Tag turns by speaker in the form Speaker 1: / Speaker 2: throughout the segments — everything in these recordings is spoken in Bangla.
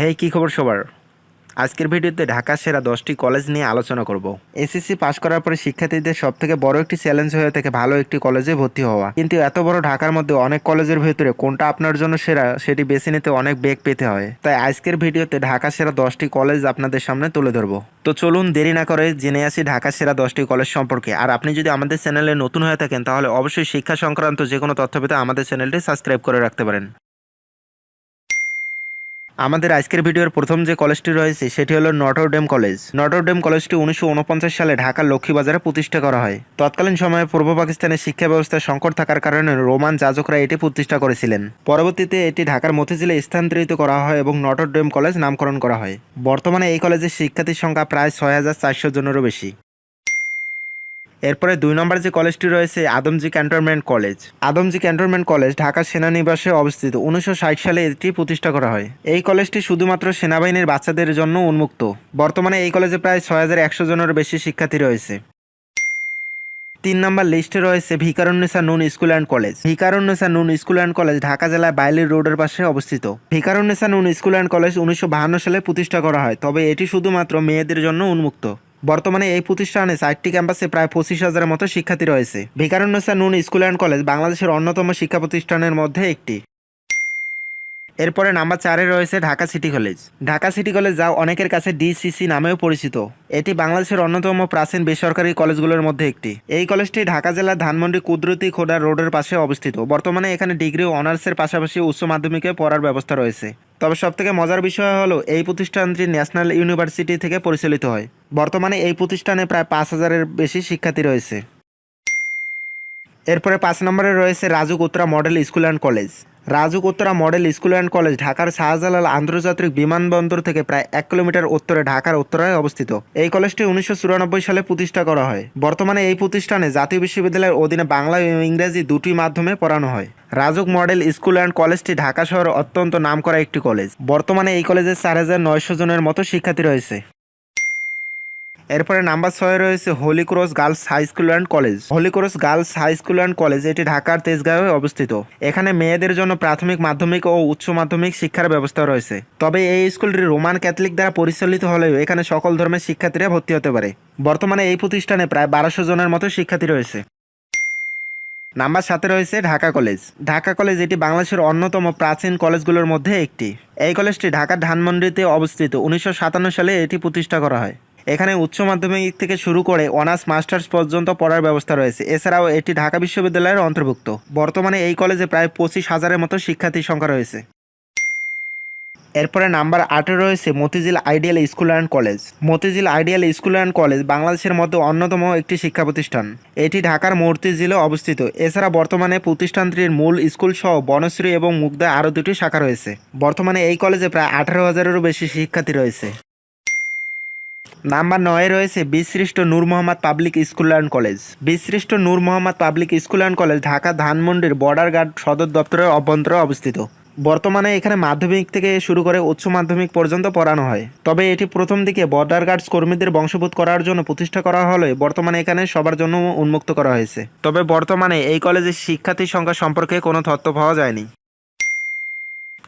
Speaker 1: হেই, কী খবর সবার? আজকের ভিডিওতে ঢাকা সেরা দশটি কলেজ নিয়ে আলোচনা করব। এসএসসি পাশ করার পরে শিক্ষার্থীদের সব থেকে বড় একটি চ্যালেঞ্জ হয়ে থাকে ভালো একটি কলেজে ভর্তি হওয়া। কিন্তু এত বড় ঢাকার মধ্যে অনেক কলেজের ভেতরে কোনটা আপনার জন্য সেরা, সেটি বেছে নিতে অনেক বেগ পেতে হয়। তাই আজকের ভিডিওতে ঢাকা সেরা দশটি কলেজ আপনাদের সামনে তুলে ধরবো। তো চলুন দেরি না করে জেনে আসি ঢাকা সেরা দশটি কলেজ সম্পর্কে। আর আপনি যদি আমাদের চ্যানেলে নতুন হয়ে থাকেন, তাহলে অবশ্যই শিক্ষা সংক্রান্ত যে কোনো তথ্য পেতে আমাদের চ্যানেলটি সাবস্ক্রাইব করে রাখতে পারেন। আমাদের আজকের ভিডিওর প্রথম যে কলেজটি রয়েছে, সেটি হলো নটরডেম কলেজ নটরডেম কলেজটি উনিশশো উনপঞ্চাশ সালে ঢাকার লক্ষ্মীবাজারে প্রতিষ্ঠা করা হয়। তৎকালীন সময়ে পূর্ব পাকিস্তানের শিক্ষা ব্যবস্থায় সংকট থাকার কারণে রোমান যাজকরা এটি প্রতিষ্ঠা করেছিলেন। পরবর্তীতে এটি ঢাকার মতিঝিলে স্থানান্তরিত করা হয় এবং নটরডেম কলেজ নামকরণ করা হয়। বর্তমানে এই কলেজের শিক্ষার্থীর সংখ্যা প্রায় ছয় হাজার চারশো জনেরও বেশি। এরপরে দুই নম্বর যে কলেজটি রয়েছে, Adamjee cantonment college. Adamjee cantonment college Dhaka সেনানিবাসে অবস্থিত। উনিশশো ষাট সালে এটি প্রতিষ্ঠা করা হয়। এই কলেজটি শুধুমাত্র সেনাবাহিনীর বাচ্চাদের জন্য উন্মুক্ত। বর্তমানে এই কলেজে প্রায় ছয় হাজার একশো জনের বেশি শিক্ষার্থী রয়েছে। তিন নম্বর লিস্টে রয়েছে ভিকারুন্নেসা নুন স্কুল অ্যান্ড কলেজ। ভিকারুন্নেসা নুন স্কুল অ্যান্ড কলেজ ঢাকা জেলার বাইলি রোডের পাশে অবস্থিত। ভিকারুন্নেসা নুন স্কুল অ্যান্ড কলেজ উনিশশো সালে প্রতিষ্ঠা করা হয়, তবে এটি শুধুমাত্র মেয়েদের জন্য উন্মুক্ত। বর্তমানে এই প্রতিষ্ঠানে চারটি ক্যাম্পাসে প্রায় পঁচিশ হাজারের মতো শিক্ষার্থী রয়েছে। ভিকারুন্নেসা নুন স্কুল অ্যান্ড কলেজ বাংলাদেশের অন্যতম শিক্ষা প্রতিষ্ঠানের মধ্যে একটি। এরপরে নাম্বার চারে রয়েছে Dhaka city college. Dhaka city college যা অনেকের কাছে ডিসিসি নামেও পরিচিত। এটি বাংলাদেশের অন্যতম প্রাচীন বেসরকারি কলেজগুলোর মধ্যে একটি। এই কলেজটি ঢাকা জেলার ধানমন্ডি কুদরতি খোদা রোডের পাশে অবস্থিত। বর্তমানে এখানে ডিগ্রি ও অনার্সের পাশাপাশি উচ্চ মাধ্যমিকে পড়ার ব্যবস্থা রয়েছে। তবে সবথেকে মজার বিষয় হলো, এই প্রতিষ্ঠানটি ন্যাশনাল ইউনিভার্সিটি থেকে পরিচালিত হয়। বর্তমানে এই প্রতিষ্ঠানে প্রায় পাঁচ হাজারের বেশি শিক্ষার্থী রয়েছে। এরপরে পাঁচ নম্বরে রয়েছে Rajuk Uttara model school and college. Rajuk Uttara model school and college ঢাকার শাহজালাল আন্তর্জাতিক বিমানবন্দর থেকে প্রায় এক কিলোমিটার উত্তরে ঢাকার উত্তরায় অবস্থিত। এই কলেজটি উনিশশো চুরানব্বই সালে প্রতিষ্ঠা করা হয়। বর্তমানে এই প্রতিষ্ঠানে জাতীয় বিশ্ববিদ্যালয়ের অধীনে বাংলা ও ইংরেজি দুটি মাধ্যমে পড়ানো হয়। রাজুক মডেল স্কুল অ্যান্ড কলেজটি ঢাকা শহরে অত্যন্ত নামকরা একটি কলেজ। বর্তমানে এই কলেজে চার হাজার নয়শো জনের মতো শিক্ষার্থী রয়েছে। এরপরে নাম্বার ছয় রয়েছে holy cross girls high school and college. Holy cross girls high school and college, এটি ঢাকার তেজগাঁওয়ে অবস্থিত। এখানে মেয়েদের জন্য প্রাথমিক, মাধ্যমিক ও উচ্চ মাধ্যমিক শিক্ষার ব্যবস্থা রয়েছে। তবে এই স্কুলটি রোমান ক্যাথলিক দ্বারা পরিচালিত হলেও এখানে সকল ধর্মের শিক্ষার্থীরা ভর্তি হতে পারে। বর্তমানে এই প্রতিষ্ঠানে প্রায় বারোশো জনের মতো শিক্ষার্থী রয়েছে। নাম্বার সাথে রয়েছে ঢাকা কলেজ। ঢাকা কলেজ এটি বাংলাদেশের অন্যতম প্রাচীন কলেজগুলোর মধ্যে একটি। এই কলেজটি ঢাকার ধানমন্ডিতে অবস্থিত। উনিশশো সাতান্ন সালে এটি প্রতিষ্ঠা করা হয়। এখানে উচ্চ মাধ্যমিক থেকে শুরু করে অনার্স, মাস্টার্স পর্যন্ত পড়ার ব্যবস্থা রয়েছে। এছাড়াও এটি ঢাকা বিশ্ববিদ্যালয়ের অন্তর্ভুক্ত। বর্তমানে এই কলেজে প্রায় পঁচিশ হাজারের মতো শিক্ষার্থীর সংখ্যা রয়েছে। এরপরে নাম্বার আটে রয়েছে Motijheel ideal school and college. Motijheel ideal school and college বাংলাদেশের মধ্যে অন্যতম একটি শিক্ষা প্রতিষ্ঠান এটি ঢাকার মতিঝিলে অবস্থিত। এছাড়া বর্তমানে প্রতিষ্ঠানটির মূল স্কুল সহ বনশ্রী এবং মুগ্ধা আরও দুটি শাখা রয়েছে। বর্তমানে এই কলেজে প্রায় আঠারো হাজারেরও বেশি শিক্ষার্থী রয়েছে। নাম্বার নয়ে রয়েছে Bir Sreshtho Noor Mohammad public school and college. Bir Sreshtho Noor Mohammad public school and college Dhaka ধানমন্ডির বর্ডার গার্ড সদর দপ্তরের অভ্যন্তরে অবস্থিত। বর্তমানে এখানে মাধ্যমিক থেকে শুরু করে উচ্চ মাধ্যমিক পর্যন্ত পড়ানো হয়। তবে এটি প্রথম দিকে বর্ডার গার্ডস কর্মীদের বংশভূত করার জন্য প্রতিষ্ঠা করা হলে বর্তমানে এখানে সবার জন্য উন্মুক্ত করা হয়েছে। তবে বর্তমানে এই কলেজের শিক্ষার্থীর সংখ্যা সম্পর্কে কোনো তথ্য পাওয়া যায়নি।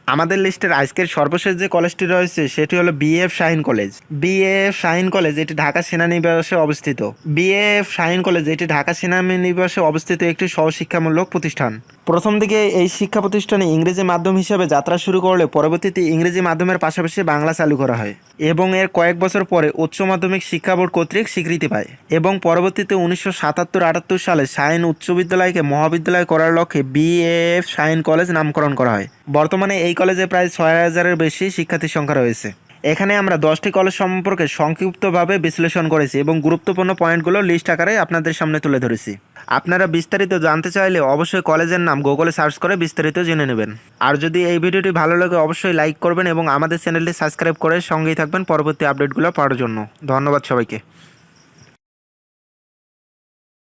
Speaker 1: আমাদের লিস্টের আজকের সর্বশেষ যে কলেজটি রয়েছে, সেটি হলো BF Shaheen college. BF Shaheen college, এটি ঢাকা সেনানিবাসে অবস্থিত। বিএফ শাহিন কলেজ, এটি ঢাকা সেনানিবাসে অবস্থিত একটি সহশিক্ষামূলক প্রতিষ্ঠান। প্রথম দিকে এই শিক্ষা প্রতিষ্ঠানে ইংরেজি মাধ্যম হিসেবে যাত্রা শুরু করলে পরবর্তীতে ইংরেজি মাধ্যমের পাশাপাশি বাংলা চালু করা হয় এবং এর কয়েক বছর পরে উচ্চ মাধ্যমিক শিক্ষা বোর্ড কর্তৃক স্বীকৃতি পায় এবং পরবর্তীতে উনিশশো সাতাত্তর আটাত্তর সালে শাহিন উচ্চ বিদ্যালয়কে মহাবিদ্যালয় করার লক্ষ্যে বিএএফ শাহিন কলেজ নামকরণ করা হয়। বর্তমানে এই কলেজে প্রায় ছয় হাজারের বেশি শিক্ষার্থীর সংখ্যা রয়েছে। এখানে আমরা দশটি কলেজ সম্পর্কে সংক্ষিপ্তভাবে বিশ্লেষণ করেছি এবং গুরুত্বপূর্ণ পয়েন্টগুলো লিস্ট আকারে আপনাদের সামনে তুলে ধরেছি। আপনারা বিস্তারিত জানতে চাইলে অবশ্যই কলেজের নাম গুগলে সার্চ করে বিস্তারিত জেনে নেবেন। আর যদি এই ভিডিওটি ভালো লাগে, অবশ্যই লাইক করবেন এবং আমাদের চ্যানেলটি সাবস্ক্রাইব করে সঙ্গেই থাকবেন পরবর্তী আপডেটগুলো পাওয়ার জন্য। ধন্যবাদ সবাইকে।